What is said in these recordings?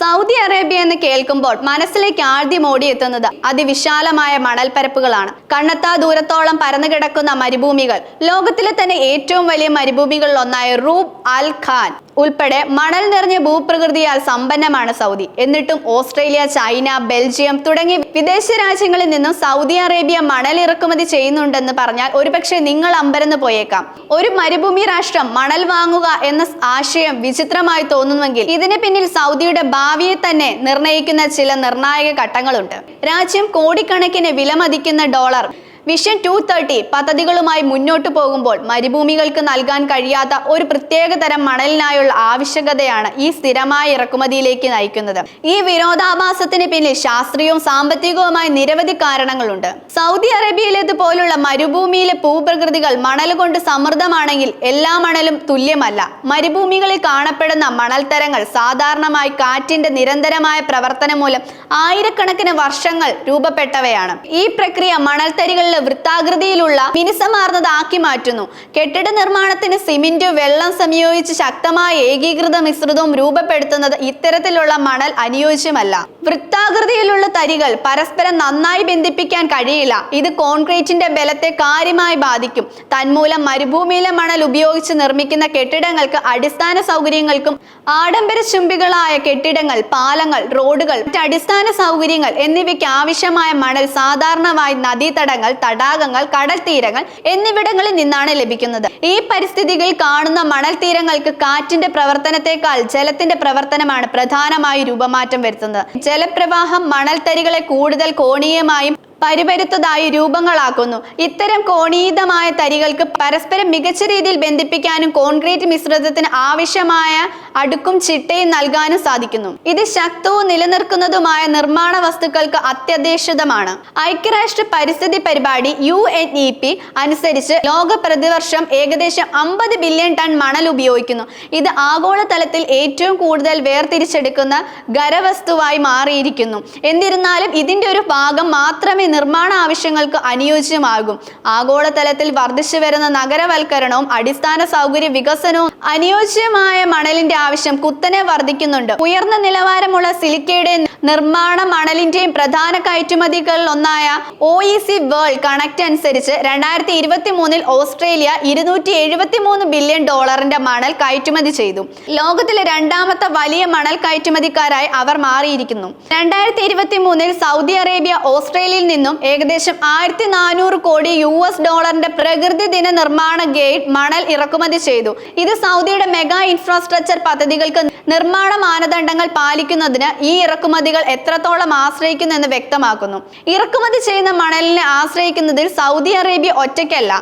Saudi Arabia എന്ന് കേൾക്കുമ്പോൾ മനസ്സിലേക്ക് ആദ്യം ഓടിയെത്തുന്നത് അതിവിശാലമായ മണൽപ്പരപ്പുകളാണ്. കണ്ണെത്താ ദൂരത്തോളം പരന്നു കിടക്കുന്ന മരുഭൂമികൾ. ലോകത്തിലെ തന്നെ ഏറ്റവും വലിയ മരുഭൂമികളിൽ ഒന്നായ റൂബ് അൽ ഖാൻ. ഉൾപ്പെടെ മണൽ നിറഞ്ഞ ഭൂപ്രകൃതിയാൽ സമ്പന്നമാണ് സൗദി. എന്നിട്ടും ഓസ്ട്രേലിയ ചൈന ബെൽജിയം തുടങ്ങിയ വിദേശ രാജ്യങ്ങളിൽ നിന്നും സൗദി അറേബ്യ മണൽ ഇറക്കുമതി ചെയ്യുന്നുണ്ടെന്ന് പറഞ്ഞാൽ ഒരുപക്ഷെ നിങ്ങൾ അമ്പരന്ന് പോയേക്കാം. ഒരു മരുഭൂമി രാഷ്ട്രം മണൽ വാങ്ങുക എന്ന ആശയം വിചിത്രമായി തോന്നുന്നുവെങ്കിൽ ഇതിന് പിന്നിൽ സൗദിയുടെ ഭാവിയെ തന്നെ നിർണയിക്കുന്ന ചില നിർണായക ഘട്ടങ്ങളുണ്ട്. രാജ്യം കോടിക്കണക്കിന് വിലമതിക്കുന്ന ഡോളർ വിഷൻ ടു തേർട്ടി പദ്ധതികളുമായി മുന്നോട്ടു പോകുമ്പോൾ മരുഭൂമികൾക്ക് നൽകാൻ കഴിയാത്ത ഒരു പ്രത്യേക തരം മണലിനായുള്ള ആവശ്യകതയാണ് ഈ സ്ഥിരമായ ഇറക്കുമതിയിലേക്ക് നയിക്കുന്നത്. ഈ വിനോദാഭാസത്തിന് പിന്നിൽ ശാസ്ത്രീയവും സാമ്പത്തികവുമായ നിരവധി കാരണങ്ങളുണ്ട്. സൗദി അറേബ്യയിലേതുപോലുള്ള മരുഭൂമിയിലെ ഭൂപ്രകൃതികൾ മണൽ കൊണ്ട് സമൃദ്ധമാണെങ്കിൽ എല്ലാ മണലും തുല്യമല്ല. മരുഭൂമികളിൽ കാണപ്പെടുന്ന മണൽ തരങ്ങൾ സാധാരണമായി കാറ്റിന്റെ നിരന്തരമായ പ്രവർത്തനം മൂലം ആയിരക്കണക്കിന് വർഷങ്ങൾ രൂപപ്പെട്ടവയാണ്. ഈ പ്രക്രിയ മണൽത്തരികളിൽ വൃത്താകൃതിയിലുള്ള മിനുസമാർന്നതാക്കി മാറ്റുന്നു. കെട്ടിട നിർമ്മാണത്തിന് സിമെന്റ് വെള്ളം സംയോജിച്ച് ശക്തമായ ഏകീകൃത മിശ്രിതവും രൂപപ്പെടുത്തുന്നത് ഇത്തരത്തിലുള്ള മണൽ അനുയോജ്യമല്ല. വൃത്താകൃതിയിലുള്ള തരികൾ പരസ്പരം നന്നായി ബന്ധിപ്പിക്കാൻ കഴിയില്ല. ഇത് കോൺക്രീറ്റിന്റെ ബലത്തെ കാര്യമായി ബാധിക്കും. തന്മൂലം മരുഭൂമിയിലെ മണൽ ഉപയോഗിച്ച് നിർമ്മിക്കുന്ന കെട്ടിടങ്ങൾക്ക് അടിസ്ഥാന സൗകര്യങ്ങൾക്കും ആഡംബര ചുംബികളായ കെട്ടിടങ്ങൾ പാലങ്ങൾ റോഡുകൾ മറ്റ് അടിസ്ഥാന സൗകര്യങ്ങൾ എന്നിവയ്ക്ക് ആവശ്യമായ മണൽ സാധാരണമായി നദീതടങ്ങൾ തടാകങ്ങൾ കടൽ തീരങ്ങൾ എന്നിവിടങ്ങളിൽ നിന്നാണ് ലഭിക്കുന്നത്. ഈ പരിസ്ഥിതികളിൽ കാണുന്ന മണൽ തീരങ്ങൾക്ക് കാറ്റിന്റെ പ്രവർത്തനത്തെക്കാൾ ജലത്തിന്റെ പ്രവർത്തനമാണ് പ്രധാനമായി രൂപമാറ്റം വരുത്തുന്നത്. ജലപ്രവാഹം മണൽത്തരികളെ കൂടുതൽ കോണീയമായും പരിപരുത്തതായി രൂപങ്ങളാക്കുന്നു. ഇത്തരം കോണീതമായ തരികൾക്ക് പരസ്പരം മികച്ച രീതിയിൽ ബന്ധിപ്പിക്കാനും കോൺക്രീറ്റ് മിശ്രിതത്തിന് ആവശ്യമായ അടുക്കും ചിട്ടയും നൽകാനും സാധിക്കുന്നു. ഇത് ശക്തവും നിലനിർക്കുന്നതുമായ നിർമ്മാണ വസ്തുക്കൾക്ക് അത്യന്താപേക്ഷിതമാണ് ഐക്യരാഷ്ട്ര പരിസ്ഥിതി പരിപാടി യു എൻ ഇ പി അനുസരിച്ച് ലോക പ്രതിവർഷം ഏകദേശം അമ്പത് ബില്യൺ ടൺ മണൽ ഉപയോഗിക്കുന്നു. ഇത് ആഗോളതലത്തിൽ ഏറ്റവും കൂടുതൽ വേർതിരിച്ചെടുക്കുന്ന ഖരവസ്തുവായി മാറിയിരിക്കുന്നു. എന്നിരുന്നാലും ഇതിന്റെ ഒരു ഭാഗം മാത്രമേ നിർമ്മാണ ആവശ്യങ്ങൾക്ക് അനുയോജ്യമാകും. ആഗോളതലത്തിൽ വർദ്ധിച്ചു വരുന്ന നഗരവൽക്കരണവും അടിസ്ഥാന സൗകര്യ വികസനവും അനുയോജ്യമായ മണലിന്റെ ആവശ്യം കുത്തനെ വർദ്ധിക്കുന്നുണ്ട്. ഉയർന്ന നിലവാരമുള്ള സിലിക്കയുടെ നിർമ്മാണ മണലിന്റെയും പ്രധാന കയറ്റുമതികളിൽ ഒന്നായ O E C world connect അനുസരിച്ച് രണ്ടായിരത്തി ഇരുപത്തി മൂന്നിൽ ഓസ്ട്രേലിയ ഇരുന്നൂറ്റി എഴുപത്തി മൂന്ന് ബില്യൺ ഡോളറിന്റെ മണൽ കയറ്റുമതി ചെയ്തു. ലോകത്തിലെ രണ്ടാമത്തെ വലിയ മണൽ കയറ്റുമതിക്കാരായി അവർ മാറിയിരിക്കുന്നു. രണ്ടായിരത്തി ഇരുപത്തി മൂന്നിൽ സൗദി അറേബ്യ ഓസ്ട്രേലിയയിൽ നിന്നും ഏകദേശം ആയിരത്തി നാനൂറ് കോടി യു എസ് ഡോളറിന്റെ പ്രകൃതി ദിന നിർമ്മാണ ഗേറ്റ് മണൽ ഇറക്കുമതി ചെയ്തു. ഇത് സൗദിയുടെ മെഗാ ഇൻഫ്രാസ്ട്രക്ചർ പദ്ധതികൾക്ക് നിർമ്മാണ മാനദണ്ഡങ്ങൾ പാലിക്കുന്നതിന് ഈ ഇറക്കുമതികൾ എത്രത്തോളം ആശ്രയിക്കുന്നു എന്ന് വ്യക്തമാക്കുന്നു. ഇറക്കുമതി ചെയ്യുന്ന മണലിനെ ആശ്രയിക്കുന്നതിൽ സൗദി അറേബ്യ ഒറ്റയ്ക്കല്ല.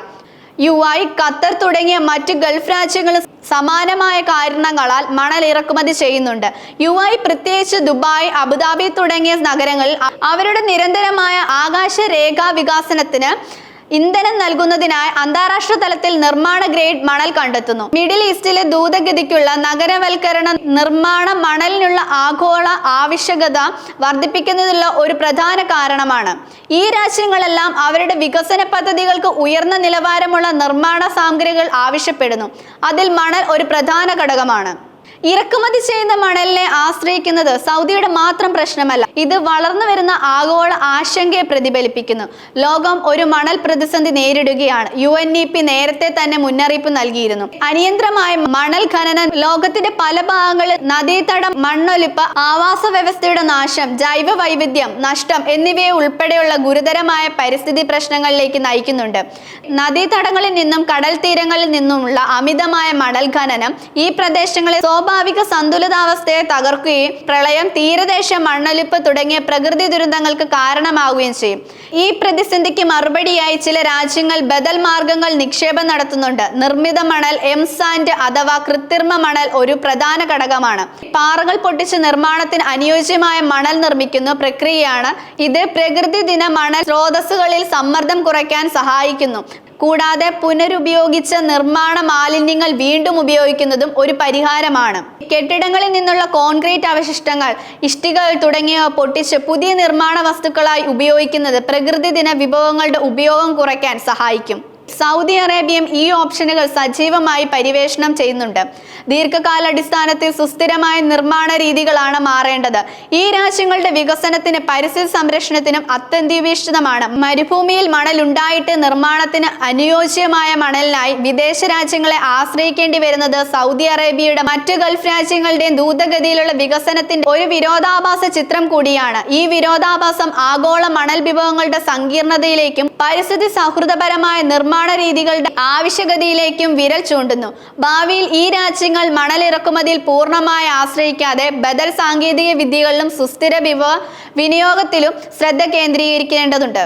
യു ഐ ഖത്തർ തുടങ്ങിയ മറ്റ് ഗൾഫ് രാജ്യങ്ങളും സമാനമായ കാരണങ്ങളാൽ മണൽ ഇറക്കുമതി ചെയ്യുന്നുണ്ട്. യു ഐ പ്രത്യേകിച്ച് ദുബായ് അബുദാബി തുടങ്ങിയ നഗരങ്ങളിൽ അവരുടെ നിരന്തരമായ ആകാശ രേഖാ വികാസനത്തിന് ഇന്ധനം നൽകുന്നതിനായി അന്താരാഷ്ട്ര തലത്തിൽ നിർമ്മാണ ഗ്രേഡ് മണൽ കണ്ടെത്തുന്നു. മിഡിൽ ഈസ്റ്റിലെ ദൂതഗതിക്കുള്ള നഗരവൽക്കരണ നിർമ്മാണ മണലിനുള്ള ആഗോള ആവശ്യകത വർദ്ധിപ്പിക്കുന്നതിനുള്ള ഒരു പ്രധാന കാരണമാണ്. ഈ രാജ്യങ്ങളെല്ലാം അവരുടെ വികസന പദ്ധതികൾക്ക് ഉയർന്ന നിലവാരമുള്ള നിർമ്മാണ സാമഗ്രികൾ ആവശ്യപ്പെടുന്നു. അതിൽ മണൽ ഒരു പ്രധാന ഘടകമാണ്. ഇറക്കുമതി ചെയ്യുന്ന മണലിനെ ആശ്രയിക്കുന്നത് സൗദിയുടെ മാത്രം പ്രശ്നമല്ല. ഇത് വളർന്നു വരുന്ന ആഗോള ആശങ്കയെ പ്രതിഫലിപ്പിക്കുന്നു. ലോകം ഒരു മണൽ പ്രതിസന്ധി നേരിടുകയാണ്. യു എൻ ഇ പി നേരത്തെ തന്നെ മുന്നറിയിപ്പ് നൽകിയിരുന്നു. അനിയന്ത്രമായ മണൽ ഖനനം ലോകത്തിന്റെ പല ഭാഗങ്ങളിൽ നദീതടം മണ്ണൊലിപ്പ് ആവാസ വ്യവസ്ഥയുടെ നാശം ജൈവ വൈവിധ്യം നഷ്ടം എന്നിവയെ ഉൾപ്പെടെയുള്ള ഗുരുതരമായ പരിസ്ഥിതി പ്രശ്നങ്ങളിലേക്ക് നയിക്കുന്നുണ്ട്. നദീതടങ്ങളിൽ നിന്നും കടൽ തീരങ്ങളിൽ നിന്നുമുള്ള അമിതമായ മണൽ ഖനനം ഈ പ്രദേശങ്ങളെ സന്തുലിതാവസ്ഥയെ തകർക്കുകയും പ്രളയം തീരദേശ മണ്ണൊലിപ്പ് തുടങ്ങിയ പ്രകൃതി ദുരന്തങ്ങൾക്ക് കാരണമാവുകയും ചെയ്യും. ഈ പ്രതിസന്ധിക്ക് മറുപടിയായി ചില രാജ്യങ്ങൾ ബദൽ മാർഗങ്ങൾ നിക്ഷേപം നടത്തുന്നുണ്ട്. നിർമ്മിത മണൽ എം സാൻഡ് അഥവാ കൃത്രിമ മണൽ ഒരു പ്രധാന ഘടകമാണ്. പാറകൾ പൊട്ടിച്ച് നിർമ്മാണത്തിന് അനുയോജ്യമായ മണൽ നിർമ്മിക്കുന്ന പ്രക്രിയയാണ് ഇത്. പ്രകൃതി ദിന മണൽ സ്രോതസ്സുകളിൽ സമ്മർദ്ദം കുറയ്ക്കാൻ സഹായിക്കുന്നു. കൂടാതെ പുനരുപയോഗിച്ച നിർമ്മാണ മാലിന്യങ്ങൾ വീണ്ടും ഉപയോഗിക്കുന്നതും ഒരു പരിഹാരമാണ്. കെട്ടിടങ്ങളിൽ നിന്നുള്ള കോൺക്രീറ്റ് അവശിഷ്ടങ്ങൾ ഇഷ്ടികൾ തുടങ്ങിയവ പൊട്ടിച്ച് പുതിയ നിർമ്മാണ വസ്തുക്കളായി ഉപയോഗിക്കുന്നത് പ്രകൃതി ദിന വിഭവങ്ങളുടെ ഉപയോഗം കുറയ്ക്കാൻ സഹായിക്കും. സൗദി അറേബ്യയും ഈ ഓപ്ഷനുകൾ സജീവമായി പരിവേഷണം ചെയ്യുന്നുണ്ട്. ദീർഘകാലാടിസ്ഥാനത്തിൽ സുസ്ഥിരമായ നിർമ്മാണ രീതികളാണ് മാറേണ്ടത്. ഈ രാജ്യങ്ങളുടെ വികസനത്തിന് പരിസ്ഥിതി സംരക്ഷണത്തിനും അത്യന്താപേക്ഷിതമാണ് മരുഭൂമിയിൽ മണൽ ഉണ്ടായിട്ട് നിർമ്മാണത്തിന് അനുയോജ്യമായ മണലിനായി വിദേശ രാജ്യങ്ങളെ ആശ്രയിക്കേണ്ടി വരുന്നത് സൗദി അറേബ്യയുടെ മറ്റ് ഗൾഫ് രാജ്യങ്ങളുടെയും ദ്രുതഗതിയിലുള്ള വികസനത്തിന്റെ ഒരു വിരോധാഭാസ ചിത്രം കൂടിയാണ്. ഈ വിരോധാഭാസം ആഗോള മണൽ വിഭവങ്ങളുടെ സങ്കീർണതയിലേക്കും പരിസ്ഥിതി സൗഹൃദപരമായ നിർമ്മാണ രീതികളുടെ ആവശ്യകതയിലേക്കും വിരൽ ചൂണ്ടുന്നു. ഭാവിയിൽ ഈ രാജ്യങ്ങൾ മണൽ ഇറക്കുമതിയിൽ പൂർണമായി ആശ്രയിക്കാതെ ബദൽ സാങ്കേതിക വിദ്യകളിലും സുസ്ഥിര വിഭവ വിനിയോഗത്തിലും ശ്രദ്ധ കേന്ദ്രീകരിക്കേണ്ടതുണ്ട്.